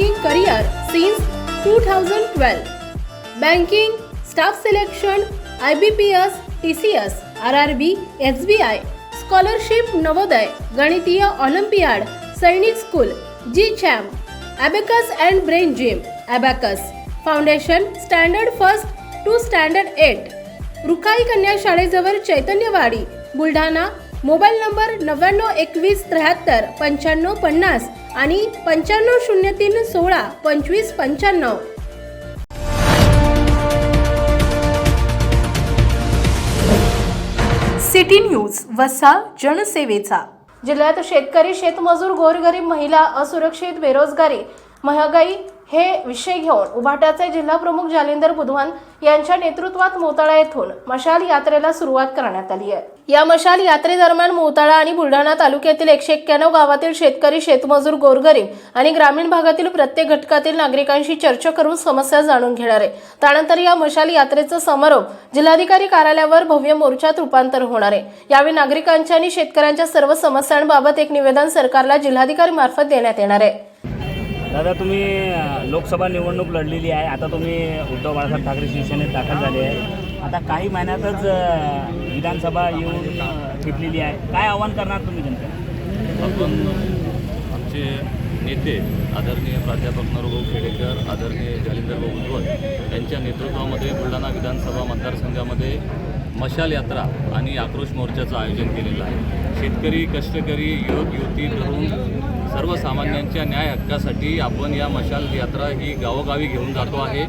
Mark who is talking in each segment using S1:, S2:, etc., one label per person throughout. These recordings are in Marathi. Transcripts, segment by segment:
S1: banking career since 2012. Banking, staff selection, IBPS, TCS, RRB, SBI, scholarship Navodaya गणितीय ऑलिम्पियाड सैनिक school G charm abacus and brain gym abacus foundation standard first to standard eight Rukhai कन्या शाळेजवळ चैतन्यवाडी बुलढाणा मोबाईल नंबर नव्याण्णव एकवीस त्र्याहत्तर पंच्याण्णव पन्नास आणि पंच्याण्णव शून्य तीन सोळा पंचवीस पंच्याण्णव. सिटी न्यूज वसा जनसेवेचा. जिल्ह्यात शेतकरी शेतमजूर गोरगरीब महिला असुरक्षित बेरोजगारी. महागाई हे विषय घेऊन उभाट्याचे जिल्हा प्रमुख जालिंदर बुधवान यांच्या नेतृत्वात मोताळा येथून मशाल यात्रेला सुरुवात करण्यात आली आहे. या मशाल यात्रेदरम्यान मोताळा आणि बुलढाणा तालुक्यातील एकशे एक्क्याण्णव गावातील शेतकरी शेतमजूर गोरगरीब आणि ग्रामीण भागातील प्रत्येक घटकातील नागरिकांशी चर्चा करून समस्या जाणून घेणार. आहे त्यानंतर या मशाल यात्रेचा समारोप जिल्हाधिकारी कार्यालयावर भव्य मोर्चात रूपांतर होणार आहे. यावेळी नागरिकांच्या आणि शेतकऱ्यांच्या सर्व समस्यांबाबत एक निवेदन सरकारला जिल्हाधिकारी मार्फत देण्यात येणार आहे.
S2: दादा तुम्ही लोकसभा निवडणूक लढलेली आहे. आता तुम्ही उद्धव बाळासाहेब ठाकरे शिवसेनेत दाखल झाले आहे. आता काही महिन्यातच विधानसभा येऊन अ, टिपलेली आहे. काय आव्हान करणार तुम्ही जनतेला?
S3: आपण आमचे नेते आदरणीय प्राध्यापक नरभाऊ खेडेकर आदरणीय जालिंदरभाऊ उज्ज्वल यांच्या नेतृत्वामध्ये बुलढाणा विधानसभा मतदारसंघामध्ये मशाल यात्रा आणि आक्रोश मोर्चाचं आयोजन केलेलं आहे. शेतकरी कष्टकरी युवक युवती तरुण सर्वसामान्यांच्या न्याय हक्कासाठी आपण या मशाल यात्रा ही गावोगावी घेऊन जातो आहे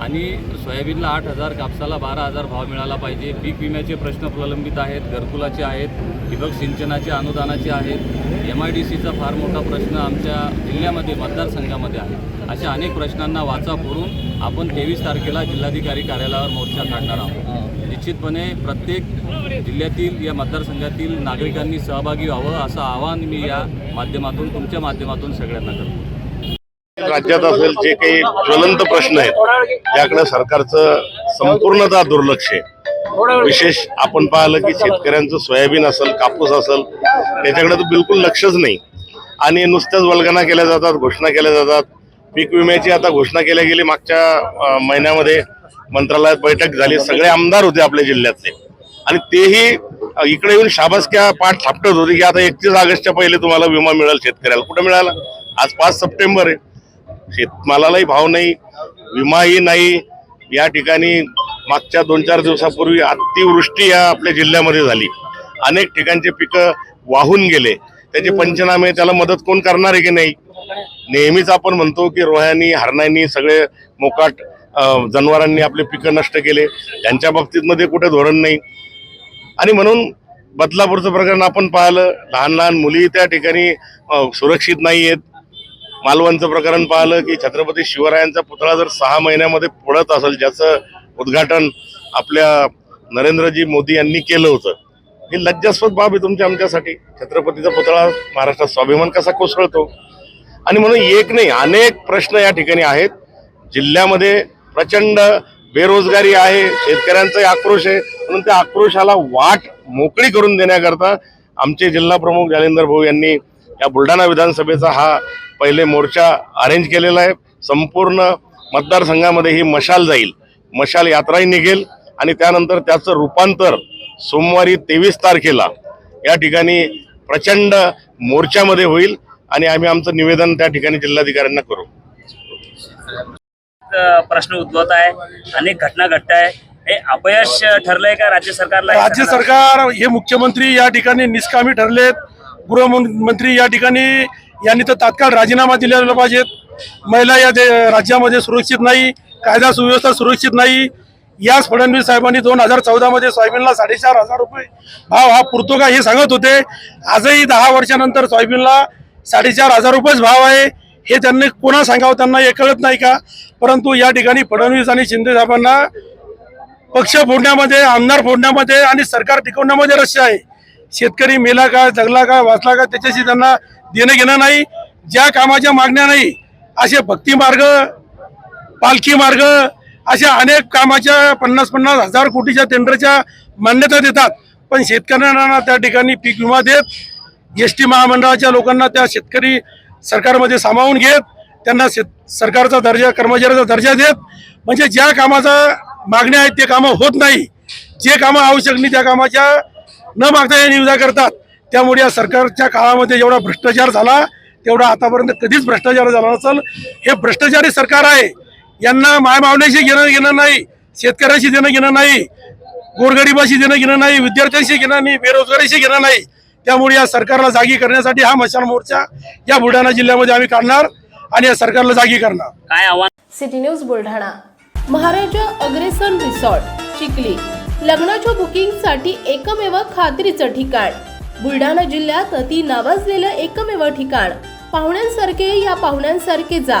S3: आणि सोयाबीनला आठ हजार कापसाला बारा हजार भाव मिळाला पाहिजे. पीक विम्याचे प्रश्न प्रलंबित आहेत घरकुलाचे आहेत ठिबक सिंचनाचे अनुदानाचे आहेत. एम आय डी सीचा फार मोठा प्रश्न आमच्या जिल्ह्यामध्ये मतदारसंघामध्ये आहे. अशा अनेक प्रश्नांना वाचा फोडून आपण तेवीस तारखेला जिल्हाधिकारी कार्यालयावर मोर्चा काढणार आहोत. निश्चितपणे प्रत्येक जिल्ह्यातील या मतदारसंघातील नागरिकांनी सहभागी व्हावं असं आवाहन मी या माध्यमातून तुमच्या माध्यमातून सगळ्यांना करतो.
S4: राज्यात असेल जे काही ज्वलंत प्रश्न आहेत त्याकडे सरकारचं संपूर्णतः दुर्लक्ष आहे. विशेष आपण पाहिलं की शेतकऱ्यांचं सोयाबीन असेल कापूस असेल त्याच्याकडे तर बिलकुल लक्षच नाही. आणि नुसत्याच वल्गना केल्या जातात घोषणा केल्या जातात पीक विम्याची आता घोषणा केल्या गेली. मागच्या महिन्यामध्ये मंत्रालयात बैठक झाली. सगळे आमदार होते आपल्या जिल्ह्यातले. आणि तेही इकडे येऊन शाबासक्या पाठ थापटत होते की आता एकतीस ऑगस्टच्या पहिले तुम्हाला विमा मिळेल शेतकऱ्याला. कुठं मिळाला? आज पाच सप्टेंबर आहे. शेतमालालाही भाव नाही विमाही नाही. या ठिकाणी मागच्या दोन चार दिवसापूर्वी अतिवृष्टी या आपल्या जिल्ह्यामध्ये झाली. अनेक ठिकाणचे पिकं वाहून गेले. त्याचे पंचनामे त्याला मदत कोण करणार आहे की नाही? नेहमीच आपण म्हणतो की रोह्यांनी हरणांनी सगळे मोकाट जनावरांनी आपले पिकं नष्ट केले. त्यांच्या बाबतीतमध्ये कुठे धोरण नाही. आणि म्हणून बदलापूरचं प्रकरण आपण पाहिलं. लहान लहान मुली त्या ठिकाणी सुरक्षित नाही आहेत. मालवणचं प्रकरण पाहिलं की छत्रपती शिवरायांचा पुतळा जर सहा महिन्यामध्ये पडत असेल ज्याचं उद्घाटन आपल्या नरेंद्रजी मोदी यांनी केलं होतं. ही लज्जास्पद बाब आहे तुमच्या आमच्यासाठी. छत्रपतीचा पुतळा महाराष्ट्रात स्वाभिमान कसा कोसळतो? आणि म्हणून एक नाही अनेक प्रश्न या ठिकाणी आहेत. जिल्ह्यामध्ये प्रचंड बेरोजगारी आहे शेतकऱ्यांचा आक्रोश आहे. म्हणून त्या आक्रोशाला वाट मोकळी करून देण्याकरता आमचे जिल्हा प्रमुख जालिंदर भाऊ यांनी या बुलढाणा विधानसभेचा हा पहिले मोर्चा अरेंज केलेला आहे. संपूर्ण मतदारसंघामध्ये ही मशाल जाईल. मशाल यात्राही निघेल आणि त्यानंतर त्याचं रूपांतर सोमवारी तेवीस तारखेला या ठिकाणी प्रचंड मोर्चामध्ये होईल. आणि आम्ही आमचं निवेदन त्या ठिकाणी जिल्हाधिकाऱ्यांना करू.
S2: प्रश्न उद्भवत आहे. अनेक घटना घडत आहे. हे अपयश ठरलंय का राज्य सरकारला?
S5: राज्य? सरकार हे मुख्यमंत्री या ठिकाणी निष्कामी ठरलेत. गृहमंत्री या ठिकाणी यांनी तर तात्काळ राजीनामा दिलेला पाहिजेत महिला या राज्यामध्ये सुरक्षित नाही. कायदा सुव्यवस्था सुरक्षित नाही. याच फडणवीस साहेबांनी दोन हजार चौदा मध्ये सोयाबीनला साडेचार हजार रुपये भाव हा पुरतो का हे सांगत होते. आजही दहा वर्षानंतर सोयाबीनला साडेचार हजार रुपयेच भाव आहे. हे त्यांनी कोणा सांगावं त्यांना हे कळत नाही का? परंतु या ठिकाणी फडणवीस आणि शिंदे साहेबांना पक्ष फोडण्यामध्ये आमदार फोडण्यामध्ये आणि सरकार टिकवण्यामध्ये रस्य आहे. शेतकरी मेला का जगला का वाचला का त्याच्याशी त्यांना देणं घेणं नाही. ज्या कामाच्या मागण्या नाही असे भक्ती मार्ग पालखी मार्ग अशा अनेक कामाच्या पन्नास पन्नास हजार कोटीच्या टेंडरच्या मान्यता देतात. पण शेतकऱ्यांना त्या ठिकाणी पीक विमा देत एस टी महामंडळाच्या लोकांना त्या शेतकरी सरकारमध्ये सामावून घेत त्यांना शेत सरकारचा दर्जा कर्मचाऱ्याचा दर्जा देत म्हणजे ज्या कामाचा मागण्या आहेत ते कामं होत नाही. जे कामं आवश्यक नाही त्या कामाच्या न मागता या निविदा करतात. त्यामुळे या सरकारच्या काळामध्ये जेवढा भ्रष्टाचार झाला तेवढा आतापर्यंत कधीच भ्रष्टाचार झाला नसेल. हे भ्रष्टाचारी सरकार आहे. यांना मायमावण्याशी घेणं घेणं नाही शेतकऱ्याशी देणं घेणं नाही गोरगरिबाशी देणं घेणं नाही विद्यार्थ्यांशी घेणं नाही बेरोजगारीशी घेणं नाही. त्यामुळे या सरकारला जागी करण्यासाठी हा मशाल मोर्चा या बुलढाणा जिल्ह्यामध्ये आम्ही काढणार आणि या सरकारला जागी करणार.
S2: काय आव्हान?
S1: City news Buldhana. Maharaja Agrasen resort Chikhli. लग्नाच्या बुकिंगसाठी एकमेव खात्रीचं ठिकाण. बुलढाणा जिल्ह्यात अति नावाजलेलं एकमेव ठिकाण. पाहुण्यांसारखे या पाहुण्यांसारखे जा.